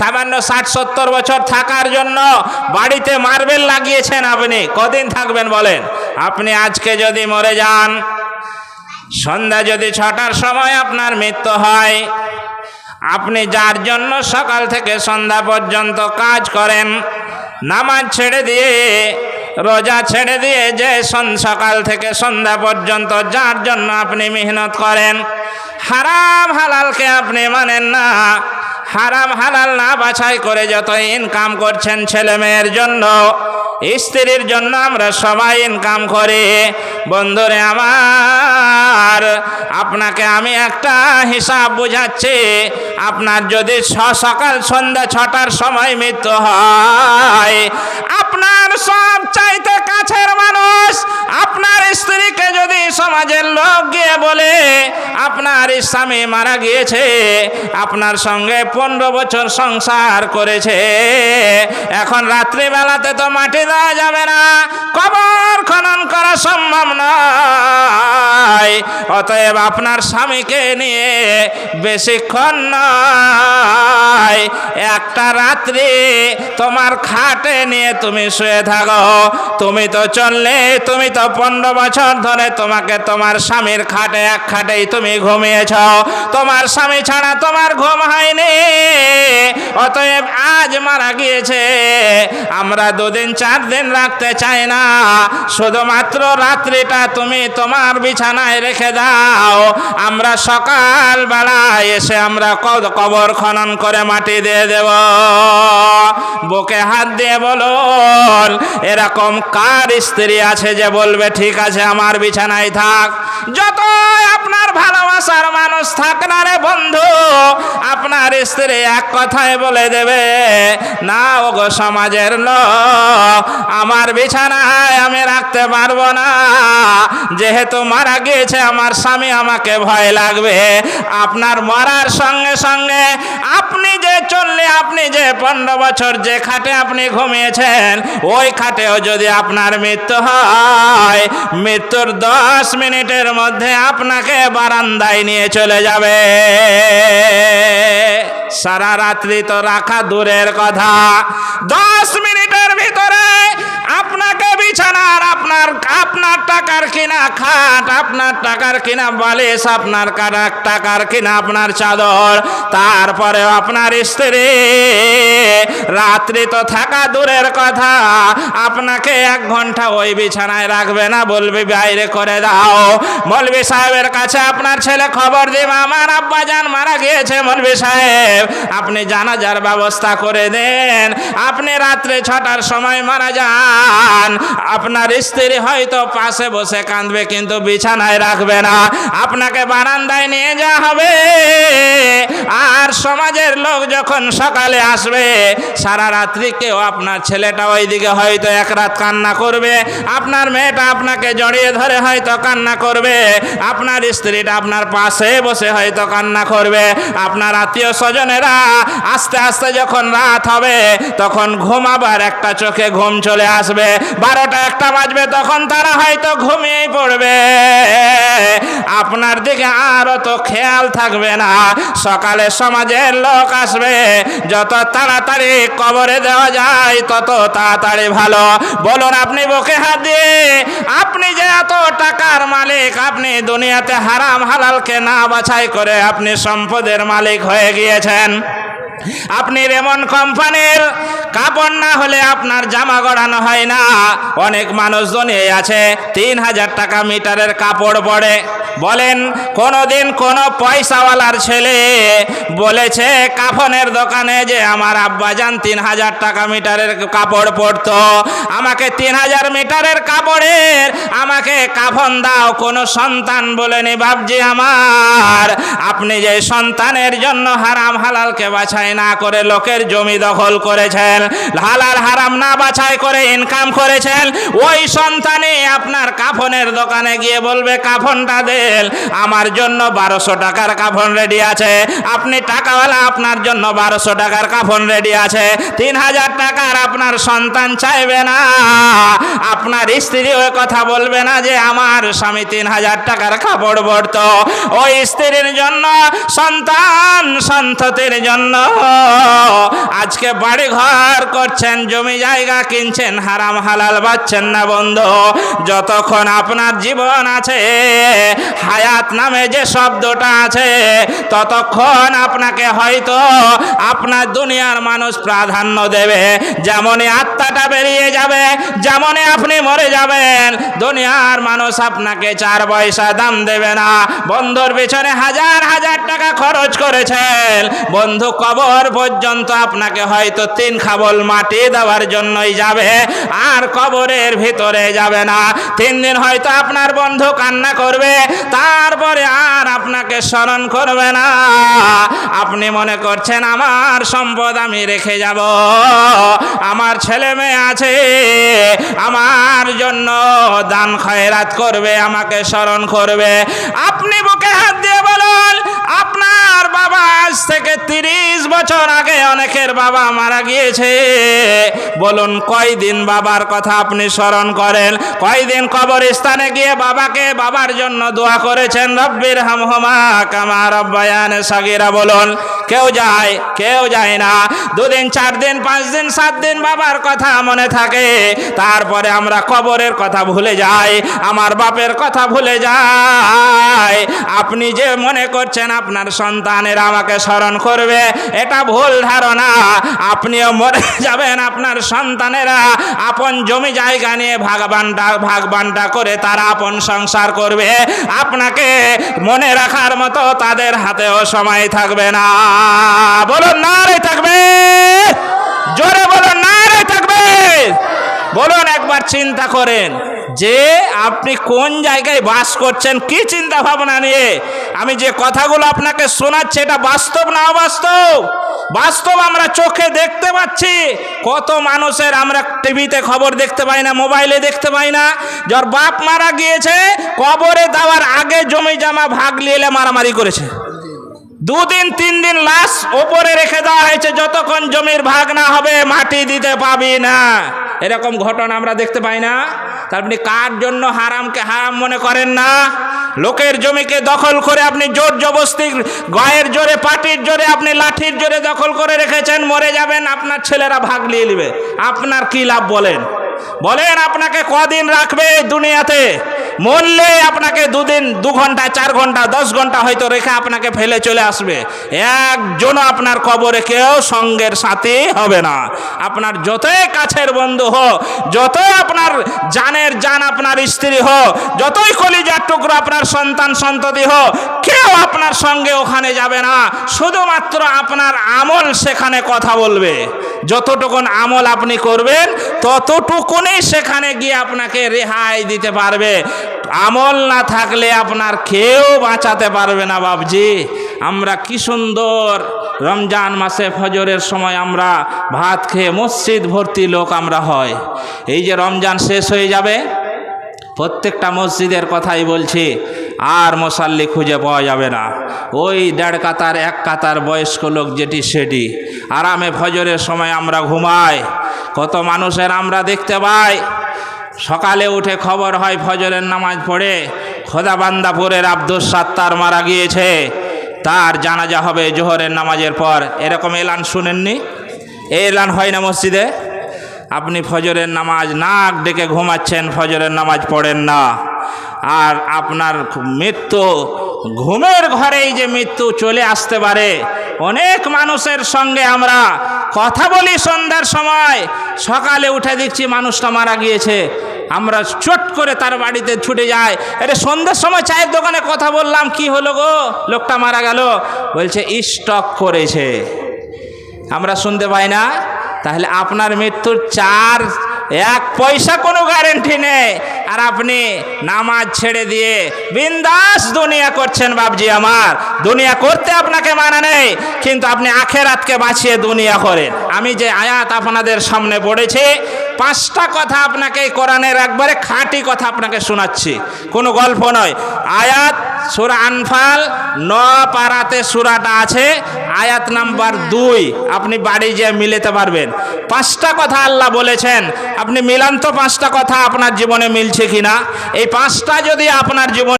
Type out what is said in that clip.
সামান্য ষাট, সত্তর বছর থাকার জন্য বাড়িতে মার্বেল লাগিয়েছেন আপনি। কদিন থাকবেন বলেন? আপনি আজকে যদি মরে যান, সন্ধ্যা যদি ছটার সময় আপনার মৃত্যু হয়, আপনি যার জন্য সকাল থেকে সন্ধ্যা পর্যন্ত কাজ করেন, নামাজ ছেড়ে দিয়ে, রোজা ছেড়ে দিয়ে যে সকাল থেকে সন্ধ্যা পর্যন্ত যার জন্য আপনি মেহনত করেন, হারাম হালালকে আপনি মানেন না। হারাম হালাল না বাছাই করে যত ইনকাম করছেন ছেলে মেয়ের জন্য, স্ত্রীর জন্য আমরা সবাই ইনকাম করি। বন্ধুরে আমার, আপনাকে আমি একটা হিসাব বুঝাচ্ছি, আপনার যদি সকাল সন্ধ্যা ছটার সময় মৃত্যু হয়, আপনার সব চাইতে কাছের মানুষ, আপনার স্ত্রীকে যদি সমাজের লোক গিয়ে বলে আপনার স্বামী মারা গিয়েছে, আপনার সঙ্গে পনেরো বছর সংসার করেছে। এখন রাত্রিবেলাতে তো মাটি দেওয়া যাবে না, কবর খনন করা সম্ভব নয়। অতএব আপনার স্বামীকে নিয়ে বেশিক্ষণ নয়। একটা রাত্রে তোমার খাটে নিয়ে তুমি শুয়ে থাকো। তুমি তো চললে, তুমি তো পনেরো বছর ধরে তোমাকে তোমার স্বামীর খাটে এক খাটেই তুমি ঘুমিয়েছ। তোমার স্বামী ছাড়া তোমার ঘুম হয়নি, অতএব আজ মারা গিয়েছে। আমরা দুদিন, চার দিন রাখতে চাই না। শুধুমাত্র রাত্রিটা তুমি তোমার বিছানায় রেখে দাও। আমরা সকাল বেলায় এসে আমরা কবর খনন করে মাটি দিয়ে দেব। বুকে হাত দিয়ে বলুন, এরকম কার স্ত্রী আছে যে বলবে, ঠিক আছে, আমার বিছানায় থাক। যত আপনার ভালোবাসার মানুষ থাক না রে বন্ধু। আপনার স্ত্রী এক কথায় বলে দেবে, না ও গো সমাজের লোক, আমার বিছানায় আমি রাখতে পারব না। যেহেতু মারা গিয়েছে, আমার স্বামী আমাকে ভয় লাগবে। আপনার মরার সঙ্গে সঙ্গে আপনি যে চললে, আপনি যে পনেরো বছর যে খাটে আপনি ঘুমিয়েছেন, ওই খাটেও যদি আপনার মৃত্যু হয়, মৃত্যুর দশ মিনিটের মধ্যে আপনাকে বারান্দায় নিয়ে চলে যাবে। সারা রাত্রি তো রাখা দূরের কথা। দশ মিনিটের ভিতরে আপনাকে বিছানার আপনার আপনার টাকার কিনা খাট, আপনার টাকার কিনা বালিশ, আপনার কারা- টাকার কিনা আপনার চাদর তারপরে আপনার স্ত্রী, রাত্রি তো থাকা দূরের কথা, আপনাকে এক ঘণ্টা ওই বিছানায় রাখবে না, বলবি বাইরে করে দাও। মলবি সাহেবের কাছে আপনার ছেলে খবর দিবে, আমার আব্বা জান মারা গিয়েছে মলবি সাহেব। আপনি জানাজার ব্যবস্থা করে দেন, আপনি রাত্রে ছটার সময় মারা যান, আপনার স্ত্রী হয়তো পাশে বসে কাঁদবে, কিন্তু বিছানায় রাখবে না। আপনাকে বারান্দায় নিয়ে যাওয়া হবে। আর সমাজের লোক যখন সকালে আসবে, সারা রাত্রি কেউ আপনার ছেলেটা ওইদিকে হয়তো এক রাত কান্না করবে। আপনার মেয়েটা আপনাকে জড়িয়ে ধরে হয়তো কান্না করবে। আপনার স্ত্রীটা আপনার পাশে বসে হয়তো কান্না করবে। আপনার আত্মীয় স্বজনেরা আস্তে আস্তে যখন রাত হবে, তখন ঘুমাবার একটা চোখে ঘুম চলে আসবে। বারোটা একটা বাজবে তখন তারা হয়তো ঘুমিয়েই পড়বে। আপনার দিকে আরও তো খেয়াল থাকবে না। সকালে সমাজের লোক আসবে। যত তাড়াতাড়ি কবরে দেওয়া যায়, তত তাড়াতাড়ি ভালো। বলুন, আপনি বুকে হাত দিয়ে, আপনি যে এত টাকার মালিক, আপনি দুনিয়াতে হারাম হালালকে না বাছাই করে আপনি সম্পদের মালিক হয়ে গিয়েছেন। আপনি রেমন কোম্পানির কাপড় না হলে আপনার জামা গড়ানো হয় না। অনেক মানুষজন এই আছে, তিন হাজার টাকা মিটারের কাপড় পরে। বলেন, কোনোদিন কোনো পয়সাওয়ালার ছেলে বলেছে, কাফনের দোকানে যে আমার আব্বাজান তিন হাজার টাকা মিটারের কাপড় পরতো। আমাকে তিন হাজার মিটারের কাপড়ের, আমাকে কাফন দাও, কোনো সন্তান বলেনি বাবজি আমার। আপনি যে সন্তানের জন্য হারাম হালালকে বাছাই না করে লোকের জমি দখল করেছেন, হালাল হারাম না বাছাই করে ইনকাম করেছেন, ওই সন্তানে আপনার কাফনের দোকানে গিয়ে বলবে, কাফনটা দেন, আমার জন্য বারোশো টাকার কাফন রেডি আছে, আপনি টাকাওয়ালা আপনার জন্য বারোশো টাকার কাফন রেডি আছে, তিন হাজার টাকার আপনার সন্তান চাইবে না। আপনার স্ত্রী ওই কথা বলবে না যে আমার স্বামী তিন হাজার টাকার কাপড় পরত ওই স্ত্রীর জন্য, সন্তান সন্ততির জন্য। আজকে বাড়ি ঘর করছেন, জমি জায়গা কিনছেন, হারাম হালাল বাচ্ছেন না বন্ধু। যতক্ষণ আপনার জীবন আছে, হায়াত নামে যে শব্দটা আছে, ততক্ষণ আপনাকে হয়তো আপনার দুনিয়ার মানুষ প্রাধান্য দেবে। যেমনই আত্মাটা বেরিয়ে যাবে, যেমনই আপনি মরে যাবেন। দুনিয়ার মানুষ আপনাকে চার পয়সা দাম দেবে না। বন্ধুর পিছনে হাজার হাজার টাকা খরচ করেছেন। বন্ধু কবর পর্যন্ত আপনাকে হয়তো তিন খাবল মাটি দেওয়ার জন্যই যাবে, আর কবরের ভিতরে যাবে না। তিন দিন হয়তো আপনার বন্ধু কান্না করবে, তারপরে আর আপনাকে স্মরণ করবে না। আপনি মনে করছেন, আমার সম্পদ আমি রেখে যাব। আমার ছেলে মেয়ে আছে আমার জন্য দান খয়রাত করবে, আমাকে স্মরণ করবে। আপনি বুকে হাত দিয়ে বলুন, আপনার বাবা আজ থেকে তিরিশ বছর আগে অনেকের বাবা মারা গিয়েছে। বলুন, কয়দিন বাবার কথা আপনি স্মরণ করেন? কয়দিন কবরস্থানে গিয়ে বাবাকে বাবার জন্য দোয়া করেছেন? রব্বির হামহমা কামা রব্বায়ান সাগিরা বলুন কেউ যায় কেউ যায় না। দুদিন চার দিন পাঁচ দিন সাত দিন বাবার কথা মনে থাকে। তারপরে আমরা কবরের কথা ভুলে যাই, আমার বাপের কথা ভুলে যাই। আপনি যে মনে করছেন আপনার সন্তানের আমাকে স্মরণ করবে, এটা ভুল ধারণা। আপনিও মরে যাবেন আপনার সন্তানেরা। আপন জমি জায়গা নিয়ে ভাগবানটা ভাগবানটা করে তারা আপন সংসার করবে। আপনাকে মনে রাখার মতো তাদের হাতেও সময় থাকবে না। বলুন না রে থাকবে। জোরে বলুন না রে থাকবে। বলুন একবার চিন্তা করেন, যে আপনি কোন জায়গায় বাস করছেন, কি চিন্তা ভাবনা নিয়ে? আমি যে কথাগুলো আপনাকে শোনাচ্ছি, এটা বাস্তব না অবাস্তব? বাস্তব আমরা চোখে দেখতে পাচ্ছি। কত মানুষের আমরা টিভিতে খবর দেখতে পাই না, মোবাইলে দেখতে পাই না। যার বাপ মারা গিয়েছে, কবরে দেওয়ার আগে জমি জামা ভাগ নিয়ে মারামারি করেছে। দুদিন তিন দিন লাশ ওপরে রেখে দেওয়া হয়েছে। যতক্ষণ জমির ভাগ না হবে, মাটি দিতে পাবি না। এরকম ঘটনা আমরা দেখতে পাই না। তার আপনি কার জন্য হারামকে হারাম মনে করেন না? লোকের জমিকে দখল করে আপনি জোর জবস্তি, গায়ের জোরে, পাটির জোরে, আপনি লাঠির জোরে দখল করে রেখেছেন, মরে যাবেন, আপনার ছেলেরা ভাগ নিয়ে নেবে। আপনার কি লাভ বলেন? বলেন, আপনাকে কদিন রাখবে দুনিয়াতে? মরলে আপনাকে দুদিন, দু ঘণ্টা, চার ঘণ্টা, দশ ঘণ্টা হয়তো রেখে আপনাকে ফেলে চলে আসবে। একজনও আপনার কবরে কেউ সঙ্গের সাথে হবে না। আপনার যতই কাছের বন্ধু হোক, যতই আপনার জানের জান আপনার স্ত্রী হোক, যতই কলিজার টুকরো আপনার সন্তান, সন্ততি হোক, কেউ আপনার সঙ্গে ওখানে যাবে না। শুধুমাত্র আপনার আমল সেখানে কথা বলবে। যতটুকুন আমল আপনি করবেন ততটুকুনই সেখানে গিয়ে আপনাকে রেহাই দিতে পারবে। আমল না থাকলে আপনার কেউ বাঁচাতে পারবে না বাবজি আমরা কি সুন্দর রমজান মাসে ফজরের সময় আমরা ভাত খেয়ে মসজিদ ভর্তি লোক আমরা হয়। এই যে রমজান শেষ হয়ে যাবে, প্রত্যেকটা মসজিদের কথাই বলছি। আর মশাল্লি খুঁজে পাওয়া যাবে না। ওই দেড় কাতার, এক কাতার বয়স্ক লোক যেটি সেটি। আরামে ফজরের সময় আমরা ঘুমাই। কত মানুষের আমরা দেখতে পাই। সকালে উঠে খবর হয় ফজরের নামাজ পড়ে। খোদাবান্দাপুরের আব্দুল সাত্তার মারা গিয়েছে। তার জানাজা হবে জোহরের নামাজের পর। এরকম এলান শুনেননি? এই এলান হয় না মসজিদে? আপনি ফজরের নামাজ নাক ডেকে ঘুমাচ্ছেন, ফজরের নামাজ পড়েন না। আর আপনার মৃত্যু ঘুমের ঘরেই যে মৃত্যু চলে আসতে পারে। অনেক মানুষের সঙ্গে আমরা কথা বলি সন্ধ্যার সময়। সকালে উঠে দেখছি মানুষটা মারা গিয়েছে। আমরা চট করে তার বাড়িতে ছুটে যাই। এটা সন্ধ্যার সময় চায়ের দোকানে কথা বললাম, কি হলো গো? লোকটা মারা গেল। বলছে, স্টক করেছে। আমরা শুনতে পাই না। তাহলে আপনার মৃত্যুর চার এক পয়সা কোনো গ্যারেন্টি নেই। আর আপনি নামাজ ছেড়ে দিয়ে বিন্দাস দুনিয়া করছেন বাবজি আমার। দুনিয়া করতে আপনাকে মানা নেই, কিন্তু আপনি আখের আখেরাতকে বাঁচিয়ে দুনিয়া করেন। আমি যে আয়াত আপনাদের সামনে পড়েছি পাঁচটা কথা আপনাকে কোরআনের একবারে খাঁটি কথা আপনাকে শোনাচ্ছি। কোনো গল্প নয়। আয়াত, সুরা আনফাল, ন পাড়াতে সুরাটা আছে। আয়াত নাম্বার দুই, আপনি বাড়ি যেয়ে মিলেতে পারবেন। পাঁচটা কথা আল্লাহ বলেছেন। আপনি মিলান তো পাঁচটা কথা আপনার জীবনে মিলছে কিনা? এই পাঁচটা যদি আপনার জীবনে